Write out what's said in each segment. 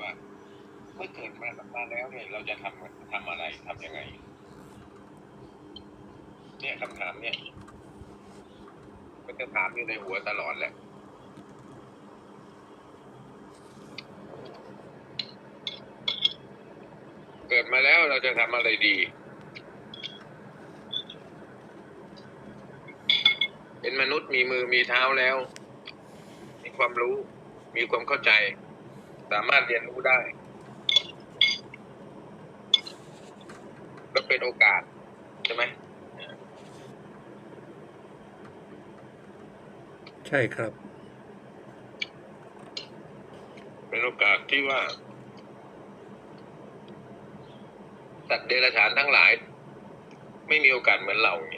ว่า เมื่อเกิดมามาแล้วเนี่ย เราจะทำทำอะไรทำยังไง เนี่ยคำถามเนี่ยมันจะถามอยู่ในหัวตลอดแหละเกิดมาแล้วเราจะทำอะไรดี เป็นมนุษย์มีมือมีเท้าแล้ว มีความรู้ มีความเข้าใจ สามารถเรียนรู้ได้ ก็เป็นโอกาส ใช่ไหม ใช่ครับ เป็นโอกาสที่ว่า สัตว์เดรัจฉานทั้งหลาย ไม่มีโอกาสเหมือนเราเนี่ยแ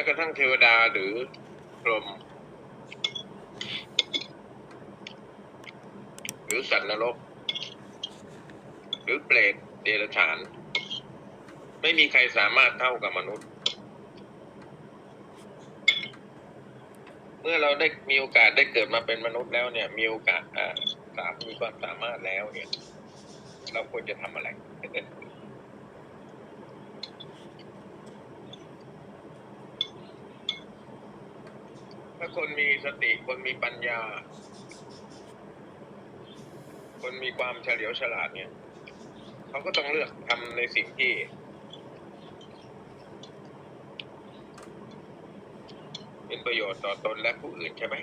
ม้กระทั่งเทวดาหรือพรหมหรือสัตว์นรก หรือเปรตเดรัจฉาน ไม่มีใครสามารถเท่ากับมนุษย์ เมื่อเราได้มีโอกาสได้เกิดมาเป็นมนุษย์แล้วเนี่ย มีโอกาสอ่าสามมีความสามารถแล้วเนี่ย เราควรจะทำอะไร ถ้าคนมีสติคนมีปัญญา คนมีความเฉลียวฉลาดเนี่ยเขาก็ต้องเลือกทำในสิ่งที่เป็นประโยชน์ต่อตนและผู้อื่นใช่ไหม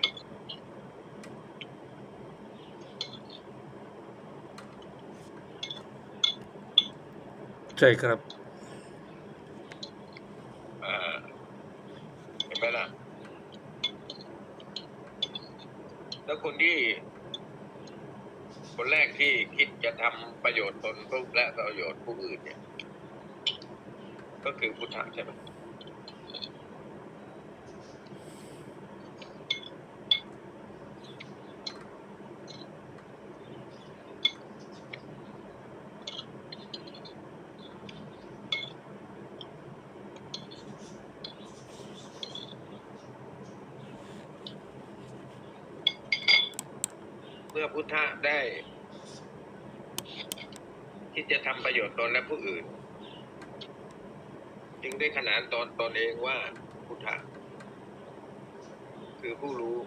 ใช่ครับ อ่า เห็นไหมล่ะ แล้วคนที่ คนแรกที่คิดจะทำประโยชน์ตนและประโยชน์ผู้อื่นเนี่ย ก็คือพุทธะใช่ไหม พุทธะได้คิดจะทำประโยชน์ตนและผู้อื่น จึงได้ขนานตนตนเองว่าพุทธะคือผู้รู้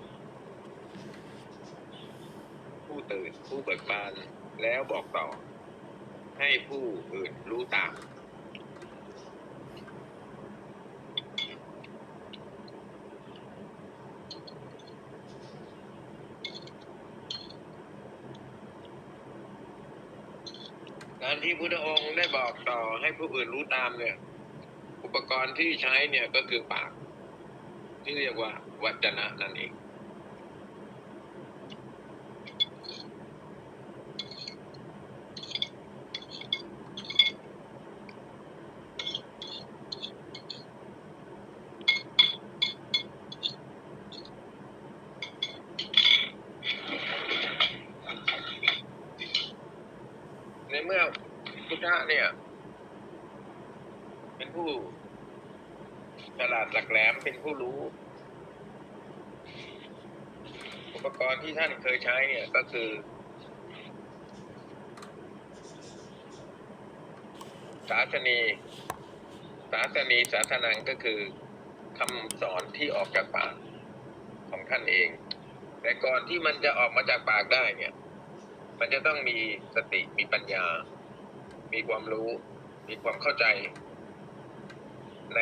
ผู้ตื่นผู้เบิกบานแล้วบอกต่อ ให้ผู้อื่นรู้ตาม การที่พุทธองค์ได้บอกต่อให้ผู้อื่นรู้ตามเนี่ย อุปกรณ์ที่ใช้เนี่ยก็คือปาก ที่เรียกว่าวัจนะนั่นเอง ในเมื่อพุทธะเนี่ย เป็นผู้ฉลาดหลักแหลมเป็นผู้รู้ อุปกรณ์ที่ท่านเคยใช้เนี่ยก็คือศาสนีศาสนีศาสนังก็คือคำสอนที่ออกจากปากของท่านเอง แต่ก่อนที่มันจะออกมาจากปากได้เนี่ย มันจะต้องมีสติมีปัญญา มีความรู้ มีความเข้าใจ ใน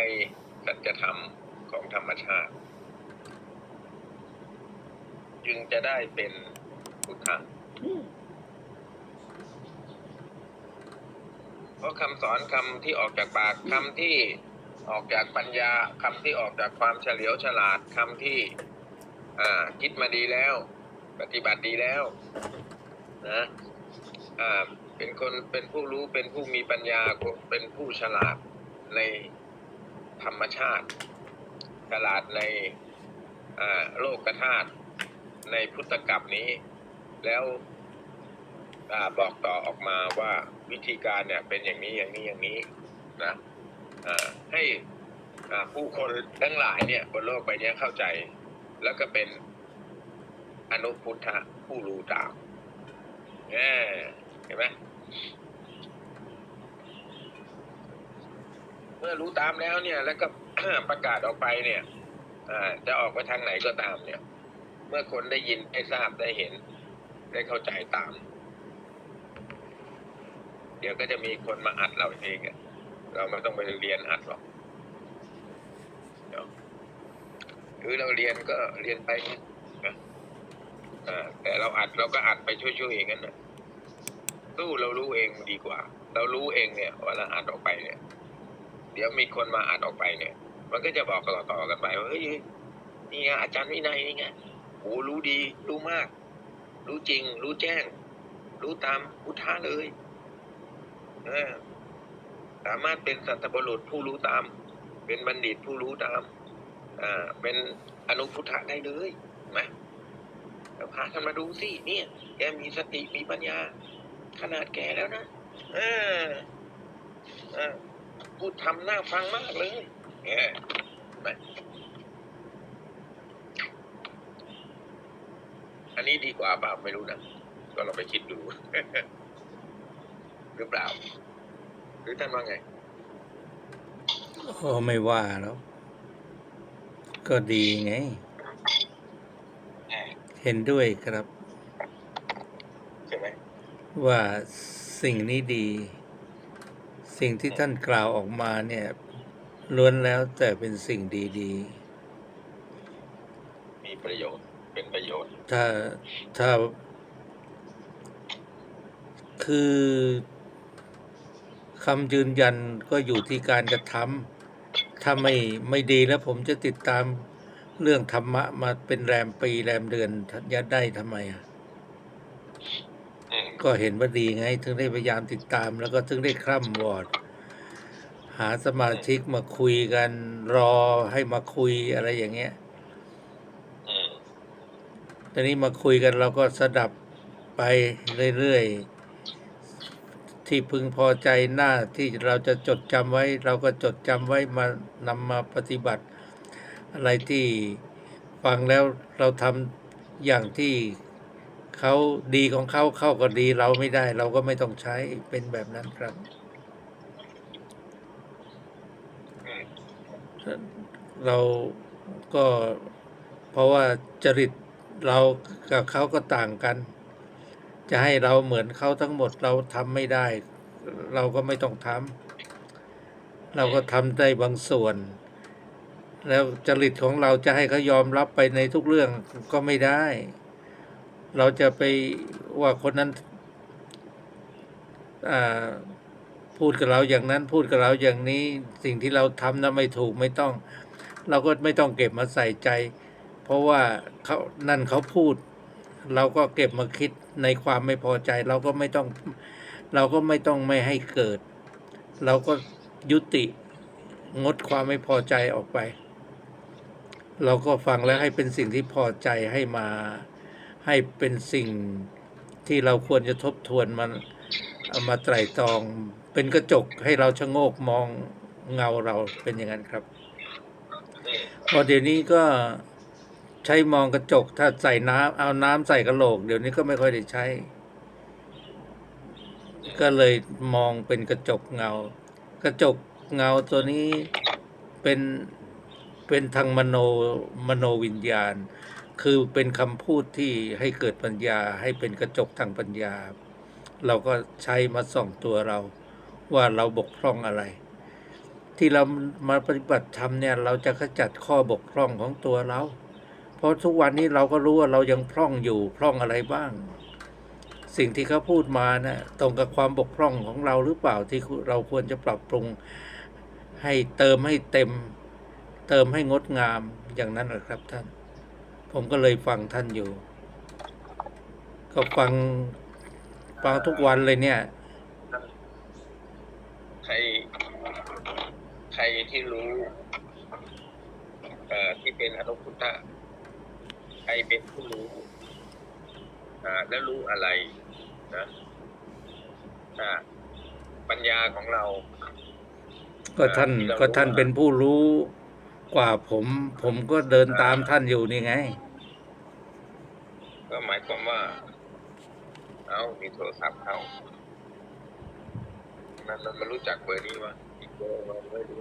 สัจธรรมของธรรมชาติ จึงจะได้เป็นพุทธะเพราะคำสอนคำที่ออกจากปากคำที่ออกจากปัญญาคำที่ออกจากความเฉลียวฉลาดคำที่คิดมาดีแล้ว ปฏิบัติดีแล้ว นะอ่าเป็นคนเป็นผู้รู้เป็นผู้มีปัญญาเป็นผู้ฉลาดในธรรมชาติ ฉลาดในโลกธาตุในพุทธกับนี้ แล้วอบอกต่อออกมาว่าวิธีการเนี่ยเป็นอย่างนี้อย่างนี้อย่างนี้นะอ่าให้ผู้คนทั้งหลายเนี่ยบนโลกใบนี้เข้าใจ แล้วก็เป็นอนุพุทธะผู้รู้ตาม เออเห็นไหมเมื่อรู้ตามแล้วเนี่ย แล้วก็ประกาศออกไปเนี่ยอ่าจะออกไปทางไหนก็ตามเนี่ย เมื่อคนได้ยินได้ทราบได้เห็น ได้เข้าใจตาม เดี๋ยวก็จะมีคนมาอัดเราเองเราไม่ต้องไปเรียนอัดหรอกเดี๋ยวคือเราเรียนก็เรียนไป แต่เราอัดเราก็อัดไปช่วยๆเองกันนะสู้เรารู้เองดีกว่า เรารู้เองเนี่ยว่าเราอัดออกไปเนี่ย เดี๋ยวมีคนมาอัดออกไปเนี่ย มันก็จะบอกต่อๆกันไปว่าเฮ้ยนี่ไงอาจารย์วินัยนี่ไงโอ้รู้ดี รู้มาก รู้จริง รู้แจ้ง รู้ตามพุทธะเลยเสามารถเป็นสัตบุรุษผู้รู้ตาม เป็นบัณฑิตผู้รู้ตาม อ่า เป็นอนุพุทธะได้เลยไหม พากันมาดูสิเนี่ย แกมีสติมีปัญญา ขนาดแก่แล้วนะเออเออพูดทำหน้าฟังมากเลยเนี่ยเห็นไหมอันนี้ดีกว่าเปล่าไม่รู้นะก็ลองไปคิดดู หรือเปล่า หรือท่านว่าไงโอ้ไม่ว่าแล้ว ก็ดีไง ห็นด้วยครับ ใช่ไหมว่าสิ่งนี้ดี สิ่งที่ท่านกล่าวออกมาเนี่ยล้วนแล้วแต่เป็นสิ่งดีมีประโยชน์เป็นประโยชน์ๆถ้าถ้า คือคำยืนยันก็อยู่ที่การกระทำถ้าไม่ไม่ดีแล้วผมจะติดตาม เรื่องธรรมะมาเป็นแรมปีแรมเดือนยัดได้ทำไมอะอืมก็เห็นว่าดีไง ถึงได้พยายามติดตาม แล้วก็ถึงได้คร่ำวอร์ดหาสมาชิกมาคุยกันรอให้มาคุยอะไรอย่างเงี้ยอืมตอนนี้มาคุยกันเราก็สดับไปเรื่อยๆ ที่พึงพอใจหน้าที่เราจะจดจำไว้ เราก็จดจำไว้มานำมาปฏิบัติ อะไรที่ฟังแล้วเราทำอย่างที่เขาดีของเขาเข้าก็ดีเราไม่ได้ เราก็ไม่ต้องใช้เป็นแบบนั้นครับ เราก็เพราะว่าจริตเรากับเขาก็ต่างกัน จะให้เราเหมือนเขาทั้งหมดเราทำไม่ได้ เราก็ไม่ต้องทำเราก็ทำได้บางส่วน แล้วจริตของเราจะให้เขายอมรับไปในทุกเรื่องก็ไม่ได้ เราจะไปว่าคนนั้นอาพูดกับเราอย่างนั้นพูดกับเราอย่างนี้สิ่งที่เราทำนั้นไม่ถูกไม่ต้อง เราก็ไม่ต้องเก็บมาใส่ใจ เพราะว่าเขานั่นเขาพูด เราก็เก็บมาคิดในความไม่พอใจ เราก็ไม่ต้องเราก็ไม่ต้องไม่ให้เกิด เราก็ยุติงดความไม่พอใจออกไป เราก็ฟังแล้วให้เป็นสิ่งที่พอใจให้มา ให้เป็นสิ่งที่เราควรจะทบทวนมันเอามาไตร่ตรองเป็นกระจกให้เราชะโงกมองเงาเราเป็นอย่างนั้นครับ พอเดี๋ยวนี้ก็ใช้มองกระจกถ้าใส่น้ำเอาน้ำใส่กระโหลก เดี๋ยวนี้ก็ไม่ค่อยได้ใช้ ก็เลยมองเป็นกระจกเงา กระจกเงาตัวนี้เป็น เป็นทางมโนมโนวิญญาณ คือเป็นคำพูดที่ให้เกิดปัญญาให้เป็นกระจกทางปัญญา เราก็ใช้มาส่องตัวเรา ว่าเราบกพร่องอะไร ที่เรามาปฏิบัติธรรมเนี่ยเราจะขจัดข้อบกพร่องของตัวเรา เพราะทุกวันนี้เราก็รู้ว่าเรายังพร่องอยู่พร่องอะไรบ้าง สิ่งที่เขาพูดมานะ่ะตรงกับความบกพร่องของเราหรือเปล่าที่เราควรจะปรับปรุงให้เติมให้เต็ม เติมให้งดงามอย่างนั้นแหละครับท่าน ผมก็เลยฟังท่านอยู่ ก็ฟังฟังทุกวันเลยเนี่ย ใคร ใครที่รู้เอ่อที่เป็นอนุพุทธะใครเป็นผู้รู้อ่าแล้วรู้อะไรนะอ่าปัญญาของเรา ก็ท่านที่รก็ท่านรู้เป็นผู้รู้ กว่าผมผมก็เดินตามท่านอยู่นี่ไง ก็หมายความว่า เอามีโทรศัพท์เขามันมันมันรู้จักเบอร์นี้วะอีกเบอร์มันไม่รู้